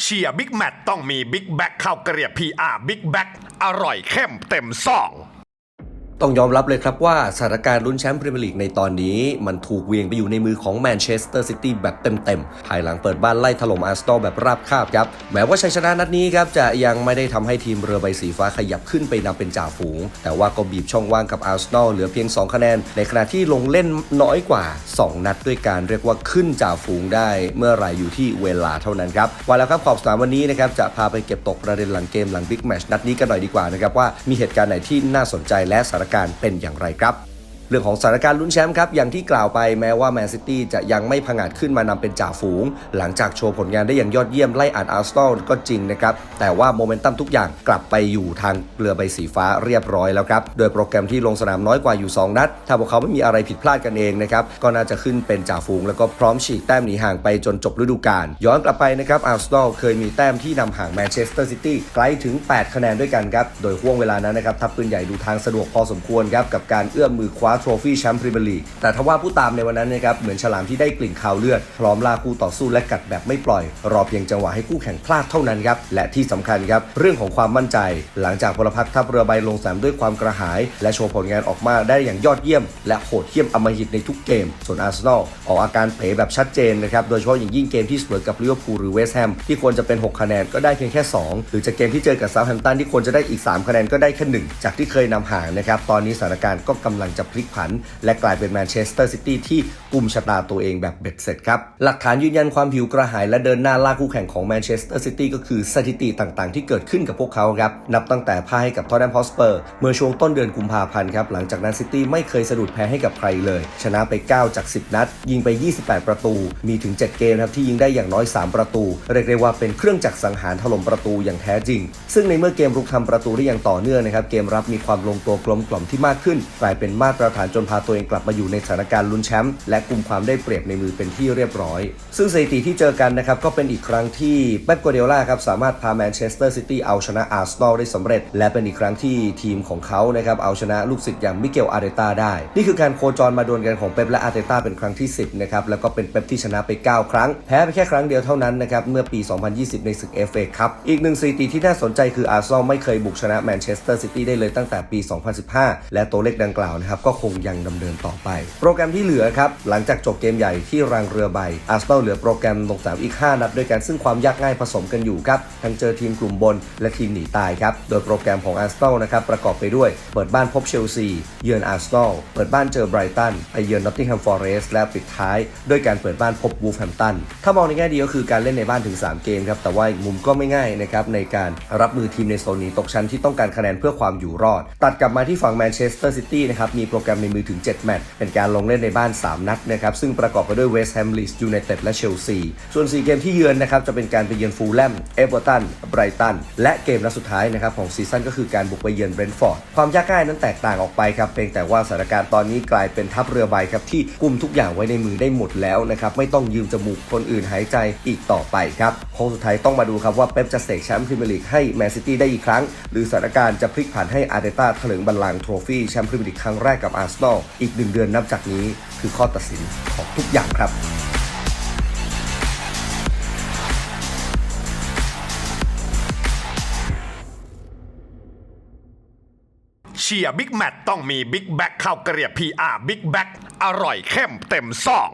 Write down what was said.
เชียร์บิ๊กแมตต้องมีบิ๊กแบ็คข้าวเกรียบพีอาร์บิ๊กแบ็คอร่อยเข้มเต็มซอง ต้องยอมรับเลยครับว่าสถานการณ์ลุ้นแชมป์พรีเมียร์ลีกในตอนนี้ มันถูกเวียงไปอยู่ในมือของแมนเชสเตอร์ซิตี้แบบเต็มๆ ภายหลังเปิดบ้านไล่ถล่มอาร์เซนอลแบบราบคาบครับ แม้ว่าชัยชนะนัดนี้ครับ จะยังไม่ได้ทำให้ทีมเรือใบสีฟ้าขยับขึ้นไปนำเป็นจ่าฝูง แต่ว่าก็บีบช่องว่างกับอาร์เซนอลเหลือเพียง 2 คะแนน ในขณะที่ลงเล่นน้อยกว่า 2 นัดด้วยการเรียกว่าขึ้นจ่าฝูงได้ เมื่อไหร่อยู่ที่เวลาเท่านั้นครับว่าแล้วครับขอบสนามวันนี้นะครับจะพาไปเก็บตกประเด็นหลังเกมหลังบิ๊กแมชนัดนี้กันหน่อยดีกว่านะครับว่ามีเหตุการณ์ไหนที่น่าสนใจและสานการเป็นอย่างไรครับ เรื่องของสถานการณ์ลุ้นแชมป์ครับ อย่างที่กล่าวไปแม้ว่าแมนซิตี้จะยังไม่ผงาดขึ้นมานำเป็นจ่าฝูง หลังจากโชว์ผลงานได้อย่างยอดเยี่ยมไล่อ่านอาร์เซนอลก็จริงนะครับ แต่ว่าโมเมนตัมทุกอย่างกลับไปอยู่ทางเรือใบสีฟ้าเรียบร้อยแล้วครับ โดยโปรแกรมที่ลงสนามน้อยกว่าอยู่ 2 นัด ถ้าพวกเขาไม่มีอะไรผิดพลาดกันเองนะครับ ก็น่าจะขึ้นเป็นจ่าฝูง แล้วก็พร้อมฉีกแต้มหนีห่างไปจนจบฤดูกาลย้อนกลับไปนะครับอาร์เซนอลเคยมีแต้มที่นำห่างแมนเชสเตอร์ซิตี้ไกลถึง 8 คะแนนด้วยกันครับโดยห่วงเวลานั้นนะครับทัพปืนใหญ่ดูทางสะดวกพอสมควรครับกับการเอื้อมมือคว้าทรฟี่แชมป์พรีเมียร์ลีกแต่ทว่าผู้ตามในวันนั้นนะครับเหมือนฉลามที่ได้กลิ่นคาวเลือด พร้อมล่าคู่ต่อสู้และกัดแบบไม่ปล่อย รอเพียงจังหวะให้คู่แข่งพลาดเท่านั้นครับและที่สำคัญครับเรื่องของความมั่นใจ หลังจากพลพรรคทัพเรือใบลงสนามด้วยความกระหาย และโชว์ผลงานออกมาได้อย่างยอดเยี่ยม และโหดเหี้ยมอมหิตในทุกเกม ส่วนอาร์เซนอลออกอาการเป๋แบบชัดเจนนะครับโดยเฉพาะอย่างยิ่งเกมที่เสมอกับลิเวอร์พูลหรือเวสต์แฮมที่ควรจะเป็น 6 คะแนนก็ได้เพียงแค่ 2 หรือจะเกมที่เจอกับเซาท์แฮมป์ตันที่ควรจะได้อีก 3 คะแนนก็ได้แค่หนึ่งจากที่เคยนำห่างนะครับตอนนี้สถานการณ์ก็กำลังจะพลิกผัน และกลายเป็นแมนเชสเตอร์ซิตี้ที่กุมชะตาตัวเองแบบเบ็ดเสร็จครับ หลักฐานยืนยันความหิวกระหายและเดินหน้าล่าคู่แข่งของแมนเชสเตอร์ซิตี้ก็คือสถิติต่างๆ ที่เกิดขึ้นกับพวกเขาครับ นับตั้งแต่พ่ายให้กับทอตแนมฮอสเปอร์เมื่อช่วงต้นเดือนกุมภาพันธ์ครับหลังจากนั้นซิตี้ไม่เคยสะดุดแพ้ให้กับใครเลย ชนะไป 9 จาก 10 นัด ยิงไป 28 ประตู มีถึง 7 เกมครับที่ยิงได้อย่างน้อย 3 ประตู เรียกได้ว่าเป็นเครื่องจักรสังหารถล่มประตูอย่างแท้จริง ซึ่งในเมื่อเกมรุกทำประตูได้อย่างต่อเนื่องนะครับเกมรับมีความลงตัวกลมกล่อมที่มากขึ้น กลายเป็นมาตรฐานจนพาตัวเองกลับมาอยู่ในสถานการณ์ลุ้นแชมป์และกลุ่มความได้เปรียบในมือเป็นที่เรียบร้อย ซึ่งสถิติที่เจอกันนะครับก็เป็นอีกครั้งที่เป๊ปกัวเดล่าครับสามารถพาแมนเชสเตอร์ซิตี้เอาชนะอาร์เซนอลได้สำเร็จ และเป็นอีกครั้งที่ทีมของเขานะครับเอาชนะลูกศิษย์อย่างมิเกลอาร์เตต้าได้ นี่คือการโคจรมาดวลกันของเป๊ปและอาร์เตต้าเป็นครั้งที่ 10นะครับแล้วก็เป็นเป๊ปที่ชนะไป 9 ครั้ง แพ้ไปแค่ครั้งเดียวเท่านั้นนะครับเมื่อปี 2020 ในศึก FA ครับอีกหนึ่งสถิติที่น่าสนใจคืออาร์เซนอลไม่เคยบุกชนะแมนเชสเตอร์ซิตี้ได้เลยตั้งแต่ปี 2015 และตัวเลขดังกล่าวนะครับก็คงยังดำเนินต่อไป โปรแกรมที่เหลือครับ หลังจากจบเกมใหญ่ที่รางเรือใบ อาร์เซนอลเหลือโปรแกรมลงสนามอีก 5 นัดด้วยกันซึ่งความยากง่ายผสมกันอยู่ครับ ทั้งเจอทีมกลุ่มบนและทีมหนีตายครับ โดยโปรแกรมของอาร์เซนอลนะครับประกอบไปด้วย เปิดบ้านพบเชลซี เยือนอาร์เซนอล เปิดบ้านเจอไบรตัน ไปเยือนนอตติงแฮมฟอร์เรสต์และปิดท้ายด้วยการเปิดบ้านพบวูฟแฮมตัน ถ้ามองในแง่ดีก็คือการเล่นในบ้านถึง 3 เกมครับ แต่ว่าอีกมุมก็ไม่ง่ายนะครับในการรับมือทีมในโซนนี้ตกชั้นที่ต้องการคะแนนเพื่อความอยู่รอด ตัดกลับมาที่ฝั่งแมนเชสเตอร์ซิตี้นะครับมีโปรแกรมในมือถึง 7 แมตช์เป็นการลงเล่นในบ้าน 3 นัดนะครับซึ่งประกอบไปด้วยเวสต์แฮมลีสยูไนเต็ดและเชลซีส่วน 4 เกมที่เยือนนะครับจะเป็นการไปเยือนฟูลแลมเอเวอร์ตันไบรตันและเกมนัดสุดท้ายนะครับของซีซั่นก็คือการบุกไปเยือนเบรนท์ฟอร์ดความยากง่ายนั้นแตกต่างออกไปครับเพียงแต่ว่าสถานการณ์ตอนนี้กลายเป็นทัพเรือใบครับที่กุมทุกอย่างไว้ในมือได้หมดแล้วนะครับไม่ต้องยืมจมูกคนอื่นหายใจอีกต่อไปครับโค้งสุดท้ายต้องมาดูครับว่าเป๊ปจะเสกแชมป์พรีเมียร์ลีกให้แมนซิตี้ได้อีกครั้ง หรือสถานการณ์จะพลิกผันให้อาร์เตต้าเถลิงบัลลังก์โทรฟี่แชมป์พรีเมียร์ลีกครั้งแรกกับอาร์เซนอลอีกหนึ่งเดือนนับจากนี้คือข้อตัดสินของทุกอย่างครับเชียร์บิ๊กแมตต้องมีบิ๊กแบ็คข้าวเกรียบ PR บิ๊กแบ็คอร่อยเข้มเต็มซอง